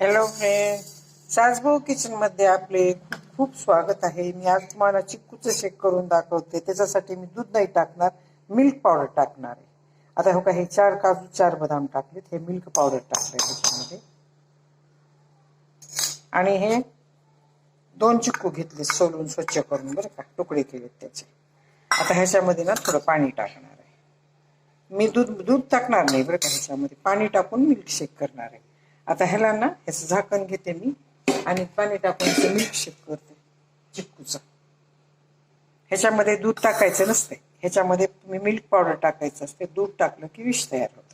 Hello friend सासभाऊ किचनमध्ये आपले खूप खूप स्वागत आहे. मी आज तुम्हाला चिक्कूचं शेक करून दाखवते. त्याच्यासाठी मी दूध नाही टाकणार मिल्क पावडर टाकणार आहे. आता हो का हे चार काजू चार बदाम टाकलेत. हे मिल्क पावडर टाकलंय त्याच्यामध्ये. आणि हे दोन चिक्कू घेतले सोलून स्वच्छ करून बरं का तुकडे केलेत त्याचे. आता ह्याच्यामध्ये ना थोडं पाणी टाकणार आहे. मी दूध दूध टाकणार नाही बरं का ह्याच्यामध्ये. पाणी टाकून मिल्क शेक करणार आहे. आता ह्याला ना ह्याचं झाकण घेते मी आणि पाणी टाकून मिल्कशेक करते चिक्कूचं ह्याच्यामध्ये दूध टाकायचं नसते ह्याच्यामध्ये तुम्ही मिल्क पावडर टाकायचं असते दूध टाकलं की विष तयार होतं.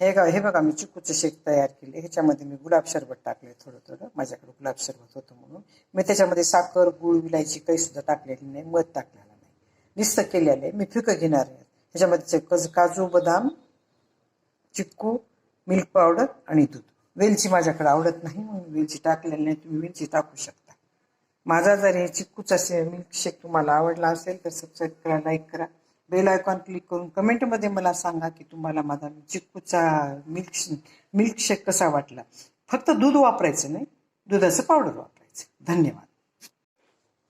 हे का हे बघा मी चिक्कूचं शेक तयार केले ह्याच्यामध्ये मी गुलाब सरबत टाकले थोडं थोडं. माझ्याकडे गुलाब सरबत होतं म्हणून. मी त्याच्यामध्ये साखर गुळ विलायची काही सुद्धा टाकलेली नाही मध टाकलेलं नाही. नुसतं केलेलं आहे. मी फिकं घेणार आहे. ह्याच्यामध्ये काजू बदाम चिक्कू मिल्क पावडर आणि दूध. वेलची माझ्याकडे आवडत नाही म्हणून वेलची टाकलेली नाही तुम्ही वेलची टाकू शकता. माझा जर हे चिक्कूचा मिल्कशेक तुम्हाला आवडला असेल तर सबस्क्राईब करा लाईक करा. बेल आयकॉन क्लिक करून कमेंटमध्ये मला सांगा की तुम्हाला माझा चिक्कूचा मिल्क मिल्कशेक कसा वाटला. फक्त दूध वापरायचं नाही दुधाचं पावडर वापरायचं. धन्यवाद.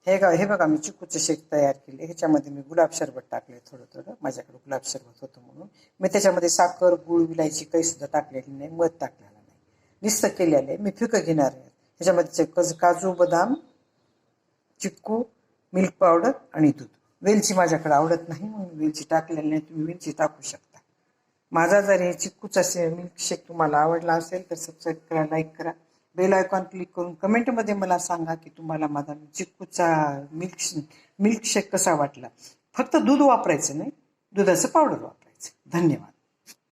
हे का हे बघा मी चिकूचं शेक तयार केले ह्याच्यामध्ये मी गुलाब सरबत टाकले थोडं थोडं. माझ्याकडे गुलाब सरबत होतं म्हणून. मी त्याच्यामध्ये साखर गुळ विलायची काही सुद्धा टाकलेली नाही मध टाकलेलं नाही. नुसतं केलेलं आहे. मी फिकं घेणार आहे. ह्याच्यामध्ये कज काजू बदाम चिक्कू मिल्क पावडर आणि दूध. वेलची माझ्याकडे आवडत नाही म्हणून वेलची टाकलेली नाही. तुम्ही वेलची टाकू शकता. माझा जर हे चिक्कूचा मिल्कशेक तुम्हाला आवडला असेल तर सबस्क्राईब करा लाईक करा. बेल आयकॉन क्लिक करून कमेंटमध्ये मला सांगा की तुम्हाला माझा चिक्कूचा मिल्क मिल्कशेक कसा वाटला? फक्त दूध वापरायचं नाही दुधाचं पावडर वापरायचं. धन्यवाद.